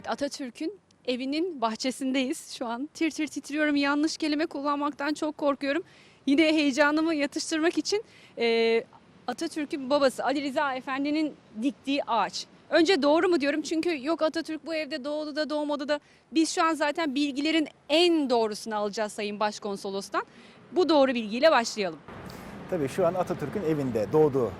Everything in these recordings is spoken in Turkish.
Evet Atatürk'ün evinin bahçesindeyiz şu an. Tir tir titriyorum. Yanlış kelime kullanmaktan çok korkuyorum. Yine heyecanımı yatıştırmak için e, Atatürk'ün babası Ali Rıza Efendi'nin diktiği ağaç. Önce doğru mu diyorum çünkü yok Atatürk bu evde doğdu da doğmadı da biz şu an zaten bilgilerin en doğrusunu alacağız Sayın Başkonsolos'tan. Bu doğru bilgiyle başlayalım. Tabii şu an Atatürk'ün evinde, doğduğu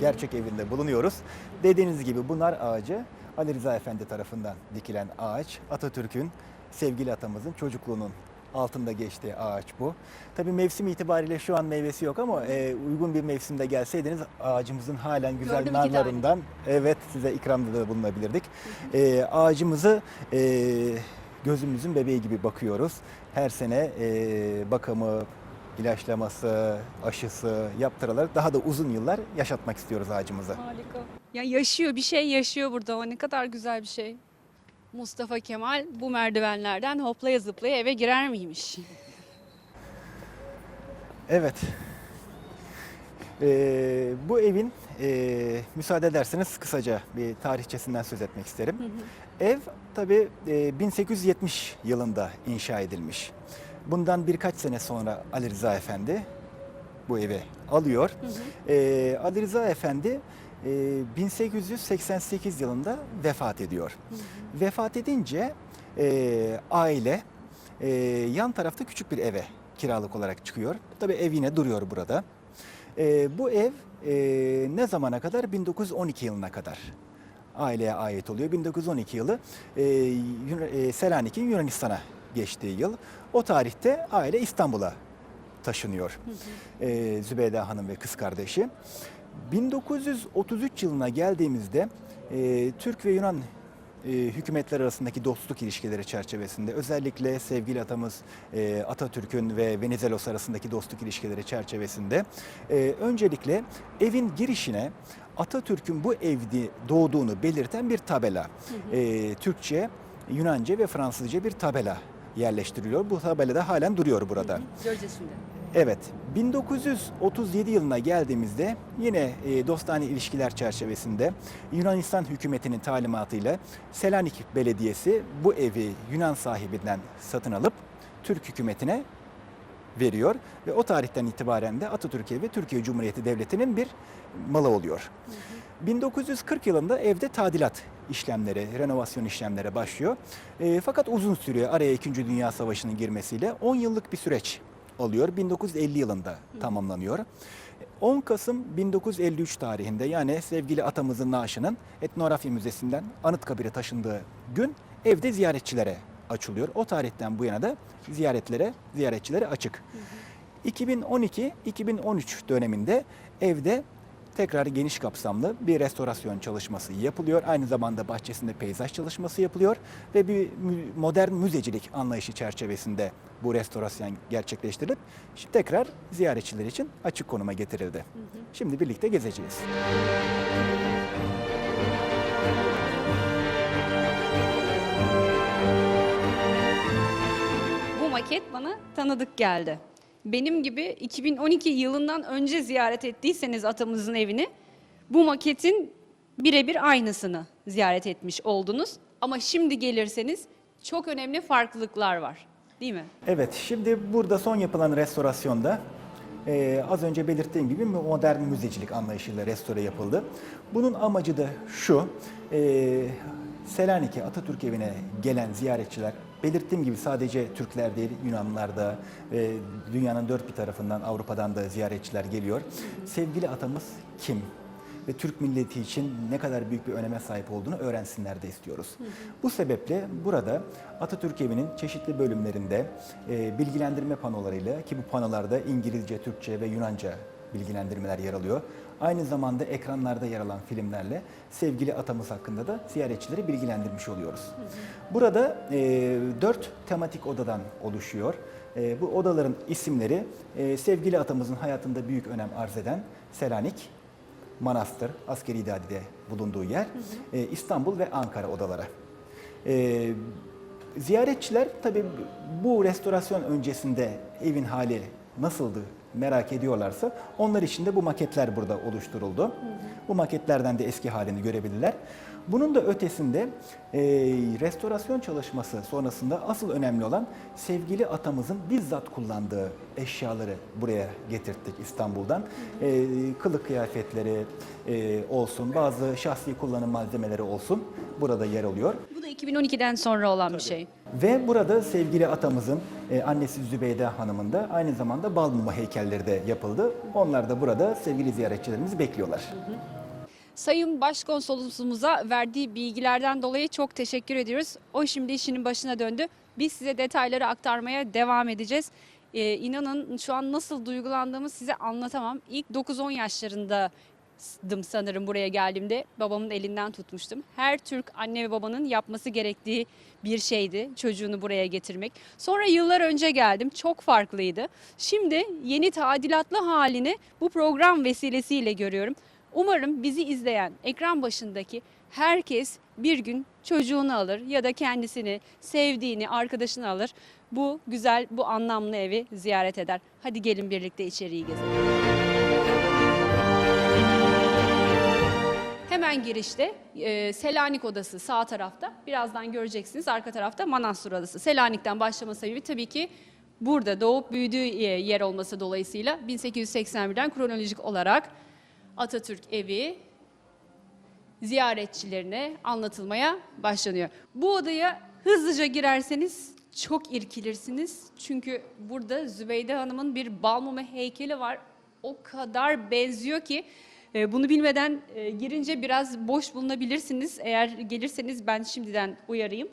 gerçek evinde bulunuyoruz. Dediğiniz gibi bunlar ağacı Ali Rıza Efendi tarafından dikilen ağaç. Atatürk'ün, sevgili atamızın çocukluğunun altında geçtiği ağaç bu. Tabii mevsim itibariyle şu an meyvesi yok ama e, uygun bir mevsimde gelseydiniz ağacımızın halen güzel Gördüm iki narlarından evet size ikramda da bulunabilirdik. E, ağacımızı e, gözümüzün bebeği gibi bakıyoruz. Her sene e, bakımı, ilaçlaması, aşısı yaptırarak daha da uzun yıllar yaşatmak istiyoruz ağacımızı. Harika. Ya yaşıyor bir şey yaşıyor burada. O ne kadar güzel bir şey. Mustafa Kemal bu merdivenlerden hoplaya zıplaya eve girer miymiş? Evet. Ee, bu evin e, müsaade ederseniz kısaca bir tarihçesinden söz etmek isterim. Ev tabii e, 1870 yılında inşa edilmiş. Bundan birkaç sene sonra Ali Rıza Efendi bu evi alıyor. Ee, Ali Rıza Efendi e, 1888 yılında vefat ediyor. Vefat edince e, aile e, yan tarafta küçük bir eve kiralık olarak çıkıyor. Tabii ev yine duruyor burada. E, bu ev e, ne zamana kadar? 1912 yılına kadar aileye ait oluyor. 1912 yılı e, Yun- e, Selanik'in Yunanistan'a geçtiği yıl. O tarihte aile İstanbul'a taşınıyor. E, Zübeyde Hanım ve kız kardeşi. 1933 yılına geldiğimizde e, Türk ve Yunan e, hükümetler arasındaki dostluk ilişkileri çerçevesinde özellikle sevgili atamız e, Atatürk'ün ve Venizelos arasındaki dostluk ilişkileri çerçevesinde e, öncelikle evin girişine Atatürk'ün bu evde doğduğunu belirten bir tabela. E, Türkçe, Yunanca ve Fransızca bir tabela yerleştiriliyor. Bu tabela da halen duruyor burada. Görcesinde. Evet, 1937 yılına geldiğimizde yine e, dostane ilişkiler çerçevesinde Yunanistan hükümetinin talimatıyla Selanik Belediyesi bu evi Yunan sahibinden satın alıp Türk hükümetine veriyor ve o tarihten itibaren de Atatürk evi Türkiye Cumhuriyeti Devleti'nin bir malı oluyor. 1940 yılında evde tadilat işlemleri, renovasyon işlemleri başlıyor. E, fakat uzun sürüyor. Araya 2. Dünya Savaşı'nın girmesiyle 10 yıllık bir süreç alıyor. 1950 yılında tamamlanıyor. 10 Kasım 1953 tarihinde yani sevgili atamızın naaşının Etnografya Müzesi'nden Anıtkabir'e taşındığı gün evde ziyaretçilere açılıyor. O tarihten bu yana da ziyaretlere, ziyaretçilere açık. 2012-2013 döneminde evde tekrar geniş kapsamlı bir restorasyon çalışması yapılıyor. Aynı zamanda bahçesinde peyzaj çalışması yapılıyor ve bir modern müzecilik anlayışı çerçevesinde bu restorasyon gerçekleştirilip şimdi tekrar ziyaretçiler için açık konuma getirildi. Şimdi birlikte gezeceğiz. Bu maket bana tanıdık geldi. Benim gibi 2012 yılından önce ziyaret ettiyseniz atamızın evini bu maketin birebir aynısını ziyaret etmiş oldunuz. Ama şimdi gelirseniz çok önemli farklılıklar var. Değil mi? Evet, şimdi burada son yapılan restorasyonda e, az önce belirttiğim gibi modern müzecilik anlayışıyla restore yapıldı. Bunun amacı da şu, e, Selanik'e, Atatürk evine gelen ziyaretçiler, belirttiğim gibi sadece Türkler değil, Yunanlılar da, e, dünyanın dört bir tarafından, Avrupa'dan da ziyaretçiler geliyor. Sevgili atamız kim? ve Türk milleti için ne kadar büyük bir öneme sahip olduğunu öğrensinler de istiyoruz. Bu sebeple burada Atatürk Evi'nin çeşitli bölümlerinde e, bilgilendirme panolarıyla ki bu panolarda İngilizce, Türkçe ve Yunanca bilgilendirmeler yer alıyor. Aynı zamanda ekranlarda yer alan filmlerle sevgili atamız hakkında da ziyaretçileri bilgilendirmiş oluyoruz. Burada e, dört tematik odadan oluşuyor. E, bu odaların isimleri e, sevgili atamızın hayatında büyük önem arz eden Selanik, Manastır, askeri idadide bulunduğu yer, e, İstanbul ve Ankara odaları. E, ziyaretçiler tabii bu restorasyon öncesinde evin hali nasıldı merak ediyorlarsa onlar için de bu maketler burada oluşturuldu. Bu maketlerden de eski halini görebilirler. Bunun da ötesinde e, restorasyon çalışması sonrasında asıl önemli olan sevgili atamızın bizzat kullandığı eşyaları buraya getirttik İstanbul'dan. E, kılık kıyafetleri e, olsun, bazı şahsi kullanım malzemeleri olsun burada yer alıyor. Bu da 2012'den sonra olan bir şey. Ve burada sevgili atamızın e, annesi Zübeyde Hanım'ın da aynı zamanda bal mumu heykelleri de yapıldı. Onlar da burada sevgili ziyaretçilerimizi bekliyorlar. Sayın Başkonsolosumuza verdiği bilgilerden dolayı çok teşekkür ediyoruz. O şimdi işinin başına döndü. Biz size detayları aktarmaya devam edeceğiz. Ee, inanın şu an nasıl duygulandığımı size anlatamam. İlk 9-10 yaşlarındaydım sanırım buraya geldiğimde. Babamın elinden tutmuştum. Her Türk anne ve babanın yapması gerektiği bir şeydi çocuğunu buraya getirmek. Sonra yıllar önce geldim. Çok farklıydı. Şimdi yeni tadilatlı halini bu program vesilesiyle görüyorum. Umarım bizi izleyen ekran başındaki herkes bir gün çocuğunu alır ya da kendisini, sevdiğini, arkadaşını alır. Bu güzel, bu anlamlı evi ziyaret eder. Hadi gelin birlikte içeriği gezelim. Hemen girişte e, Selanik Odası sağ tarafta. Birazdan göreceksiniz arka tarafta Manastır Odası. Selanik'ten başlama sebebi tabii ki burada doğup büyüdüğü yer olması dolayısıyla 1881'den kronolojik olarak Atatürk evi ziyaretçilerine anlatılmaya başlanıyor. Bu odaya hızlıca girerseniz çok irkilirsiniz. Çünkü burada Zübeyde Hanım'ın bir balmumu heykeli var. O kadar benziyor ki e, bunu bilmeden e, girince biraz boş bulunabilirsiniz. Eğer gelirseniz ben şimdiden uyarayım.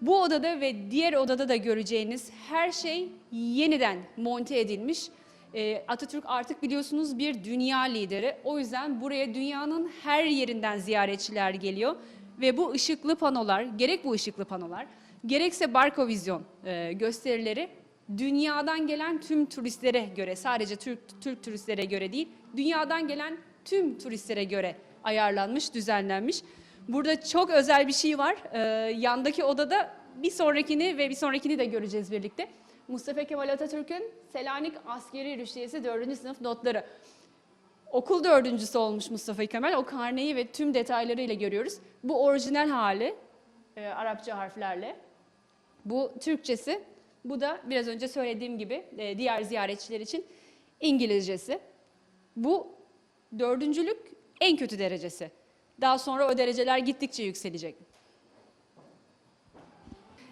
Bu odada ve diğer odada da göreceğiniz her şey yeniden monte edilmiş. Ee, Atatürk artık biliyorsunuz bir dünya lideri. O yüzden buraya dünyanın her yerinden ziyaretçiler geliyor. Ve bu ışıklı panolar, gerek bu ışıklı panolar, gerekse Barkovizyon e, gösterileri dünyadan gelen tüm turistlere göre, sadece Türk, Türk turistlere göre değil, dünyadan gelen tüm turistlere göre ayarlanmış, düzenlenmiş. Burada çok özel bir şey var. Ee, yandaki odada bir sonrakini ve bir sonrakini de göreceğiz birlikte. Mustafa Kemal Atatürk'ün Selanik Askeri Rüştiyesi 4. sınıf notları. Okul dördüncüsü olmuş Mustafa Kemal. O karneyi ve tüm detaylarıyla görüyoruz. Bu orijinal hali e, Arapça harflerle. Bu Türkçesi. Bu da biraz önce söylediğim gibi e, diğer ziyaretçiler için İngilizcesi. Bu dördüncülük en kötü derecesi. Daha sonra o dereceler gittikçe yükselecek.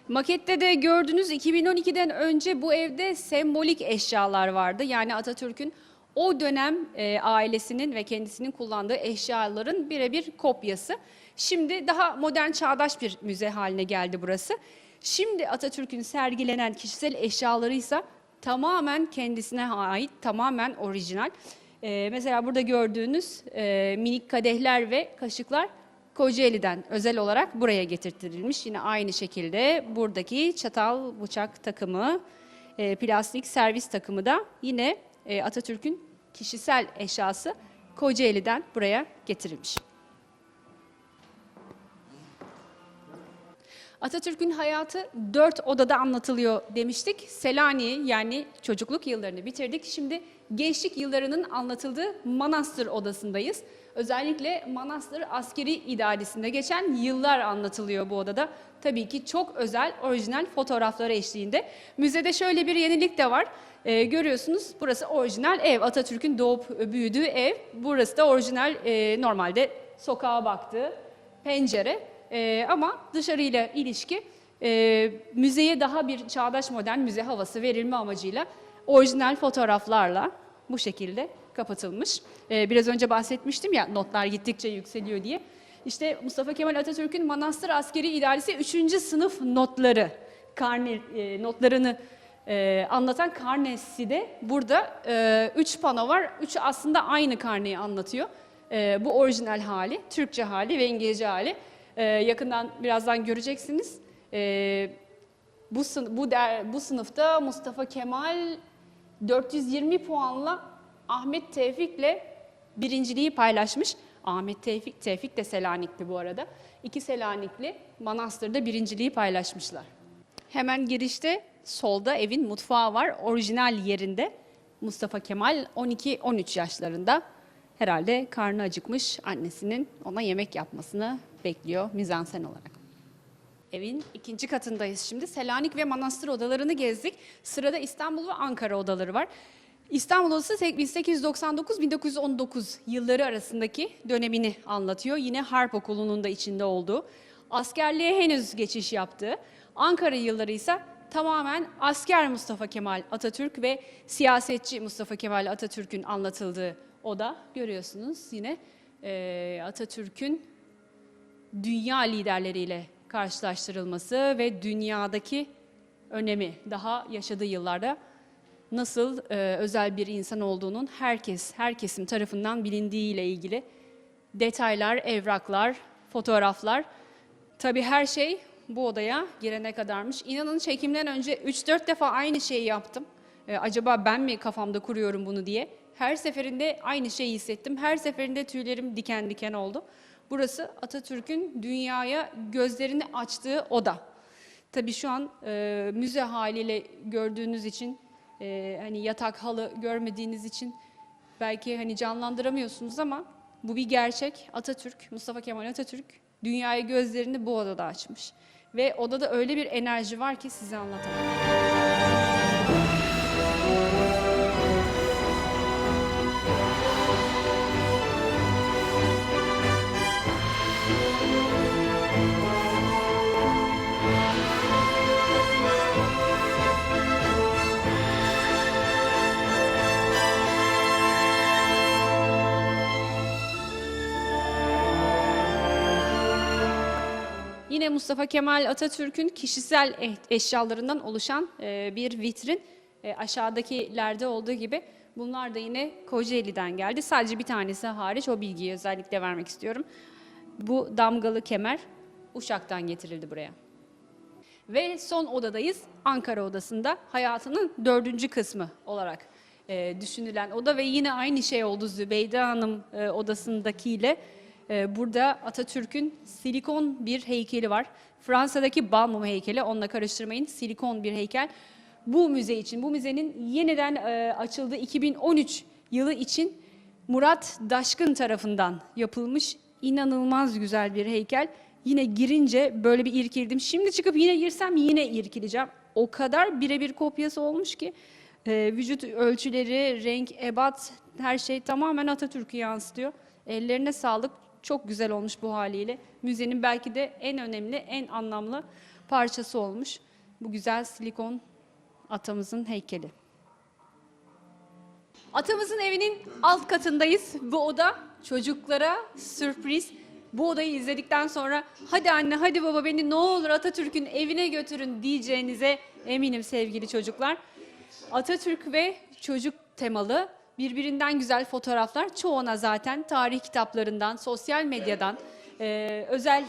Makette de gördüğünüz 2012'den önce bu evde sembolik eşyalar vardı. Yani Atatürk'ün o dönem e, ailesinin ve kendisinin kullandığı eşyaların birebir kopyası. Şimdi daha modern çağdaş bir müze haline geldi burası. Şimdi Atatürk'ün sergilenen kişisel eşyaları ise tamamen kendisine ait, tamamen orijinal. E, mesela burada gördüğünüz e, minik kadehler ve kaşıklar Kocaeli'den özel olarak buraya getirtirilmiş. Yine aynı şekilde buradaki çatal bıçak takımı, e, plastik servis takımı da yine e, Atatürk'ün kişisel eşyası Kocaeli'den buraya getirilmiş. Atatürk'ün hayatı dört odada anlatılıyor demiştik. Selanik'i yani çocukluk yıllarını bitirdik. Şimdi gençlik yıllarının anlatıldığı Manastır odasındayız. Özellikle Manastır askeri idaresinde geçen yıllar anlatılıyor bu odada. Tabii ki çok özel, orijinal fotoğrafları eşliğinde. Müzede şöyle bir yenilik de var. Ee, görüyorsunuz burası orijinal ev. Atatürk'ün doğup büyüdüğü ev. Burası da orijinal e, normalde sokağa baktığı pencere. Ee, ama dışarıyla ilişki e, müzeye daha bir çağdaş modern müze havası verilme amacıyla orijinal fotoğraflarla bu şekilde kapatılmış. Ee, biraz önce bahsetmiştim ya notlar gittikçe yükseliyor diye. İşte Mustafa Kemal Atatürk'ün Manastır Askeri İdaresi 3. sınıf notları, karne e, notlarını e, anlatan karnesi de burada. E, üç pano var. Üçü aslında aynı karneyi anlatıyor. E, bu orijinal hali, Türkçe hali ve İngilizce hali. E, yakından birazdan göreceksiniz. E, bu, sın- bu, der, bu sınıfta Mustafa Kemal 420 puanla Ahmet Tevfik'le birinciliği paylaşmış. Ahmet Tevfik, Tevfik de Selanikli bu arada. İki Selanikli Manastır'da birinciliği paylaşmışlar. Hemen girişte solda evin mutfağı var. Orijinal yerinde Mustafa Kemal 12-13 yaşlarında. Herhalde karnı acıkmış annesinin ona yemek yapmasını bekliyor mizansen olarak. Evin ikinci katındayız şimdi. Selanik ve Manastır odalarını gezdik. Sırada İstanbul ve Ankara odaları var. İstanbul Odası 1899-1919 yılları arasındaki dönemini anlatıyor. Yine Harp Okulu'nun da içinde olduğu. Askerliğe henüz geçiş yaptığı. Ankara yılları ise tamamen asker Mustafa Kemal Atatürk ve siyasetçi Mustafa Kemal Atatürk'ün anlatıldığı oda. Görüyorsunuz yine eee, Atatürk'ün dünya liderleriyle karşılaştırılması ve dünyadaki önemi daha yaşadığı yıllarda nasıl e, özel bir insan olduğunun herkes, herkesin tarafından bilindiğiyle ilgili detaylar, evraklar, fotoğraflar. Tabii her şey bu odaya girene kadarmış. İnanın çekimden önce 3-4 defa aynı şeyi yaptım. E, acaba ben mi kafamda kuruyorum bunu diye. Her seferinde aynı şeyi hissettim. Her seferinde tüylerim diken diken oldu. Burası Atatürk'ün dünyaya gözlerini açtığı oda. Tabii şu an e, müze haliyle gördüğünüz için, e, hani yatak halı görmediğiniz için belki hani canlandıramıyorsunuz ama bu bir gerçek. Atatürk, Mustafa Kemal Atatürk dünyaya gözlerini bu odada açmış. Ve odada öyle bir enerji var ki size anlatamam. Yine Mustafa Kemal Atatürk'ün kişisel eh- eşyalarından oluşan e, bir vitrin. E, aşağıdakilerde olduğu gibi bunlar da yine Kocaeli'den geldi. Sadece bir tanesi hariç o bilgiyi özellikle vermek istiyorum. Bu damgalı kemer Uşak'tan getirildi buraya. Ve son odadayız. Ankara odasında hayatının dördüncü kısmı olarak e, düşünülen oda ve yine aynı şey oldu Zübeyde Hanım odasındakiyle. E, burada Atatürk'ün silikon bir heykeli var. Fransa'daki Balmum heykeli onunla karıştırmayın. Silikon bir heykel. Bu müze için, bu müzenin yeniden e, açıldığı 2013 yılı için Murat Daşkın tarafından yapılmış inanılmaz güzel bir heykel. Yine girince böyle bir irkildim. Şimdi çıkıp yine girsem yine irkileceğim. O kadar birebir kopyası olmuş ki e, vücut ölçüleri, renk, ebat her şey tamamen Atatürk'ü yansıtıyor. Ellerine sağlık. Çok güzel olmuş bu haliyle. Müzenin belki de en önemli, en anlamlı parçası olmuş. Bu güzel silikon atamızın heykeli. Atamızın evinin alt katındayız. Bu oda çocuklara sürpriz. Bu odayı izledikten sonra hadi anne hadi baba beni ne olur Atatürk'ün evine götürün diyeceğinize eminim sevgili çocuklar. Atatürk ve çocuk temalı birbirinden güzel fotoğraflar çoğuna zaten tarih kitaplarından, sosyal medyadan, e, özel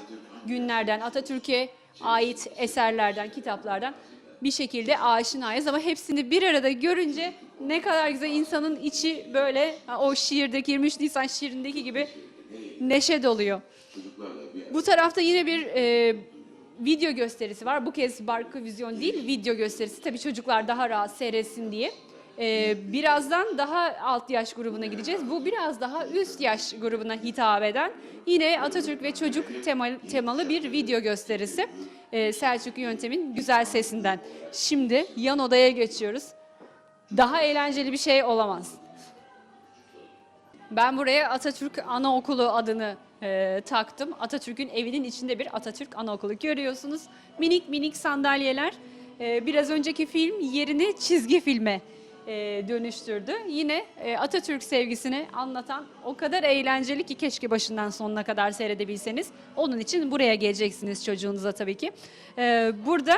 günlerden, Atatürk'e ait eserlerden, kitaplardan bir şekilde aşinayız ama hepsini bir arada görünce ne kadar güzel insanın içi böyle o şiirdeki 23 Nisan şiirindeki gibi neşe doluyor. Bu tarafta yine bir e, video gösterisi var. Bu kez Barkı Vizyon değil, video gösterisi. Tabii çocuklar daha rahat seyretsin diye. E, birazdan daha alt yaş grubuna gideceğiz. Bu biraz daha üst yaş grubuna hitap eden yine Atatürk ve çocuk temalı, bir video gösterisi. E, Selçuk Yöntem'in güzel sesinden. Şimdi yan odaya geçiyoruz. Daha eğlenceli bir şey olamaz. Ben buraya Atatürk Anaokulu adını e, taktım. Atatürk'ün evinin içinde bir Atatürk Anaokulu görüyorsunuz. Minik minik sandalyeler. E, biraz önceki film yerini çizgi filme dönüştürdü. Yine e, Atatürk sevgisini anlatan o kadar eğlenceli ki keşke başından sonuna kadar seyredebilseniz. Onun için buraya geleceksiniz çocuğunuza tabii ki. E, burada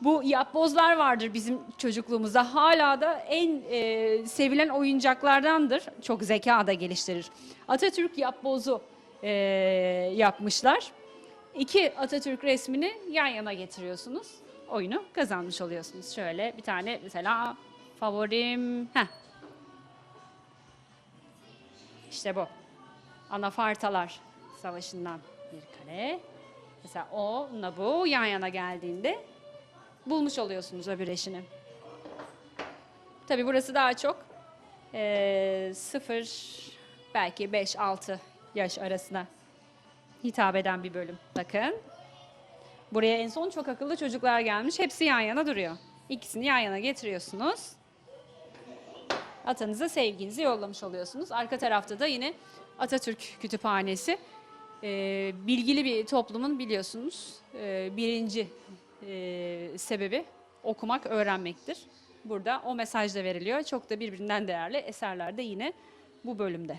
bu yapbozlar vardır bizim çocukluğumuzda. Hala da en e, sevilen oyuncaklardandır. Çok zeka da geliştirir. Atatürk yapbozu e, yapmışlar. İki Atatürk resmini yan yana getiriyorsunuz. Oyunu kazanmış oluyorsunuz. Şöyle bir tane mesela favorim... Heh. İşte bu. Anafartalar Savaşı'ndan bir kare. Mesela onunla bu yan yana geldiğinde bulmuş oluyorsunuz öbür eşini. Tabii burası daha çok eee sıfır belki 5-6 yaş arasına hitap eden bir bölüm. Bakın. Buraya en son çok akıllı çocuklar gelmiş. Hepsi yan yana duruyor. İkisini yan yana getiriyorsunuz. Atanıza sevginizi yollamış oluyorsunuz. Arka tarafta da yine Atatürk Kütüphanesi. Ee, bilgili bir toplumun biliyorsunuz e, birinci e, sebebi okumak, öğrenmektir. Burada o mesaj da veriliyor. Çok da birbirinden değerli eserler de yine bu bölümde.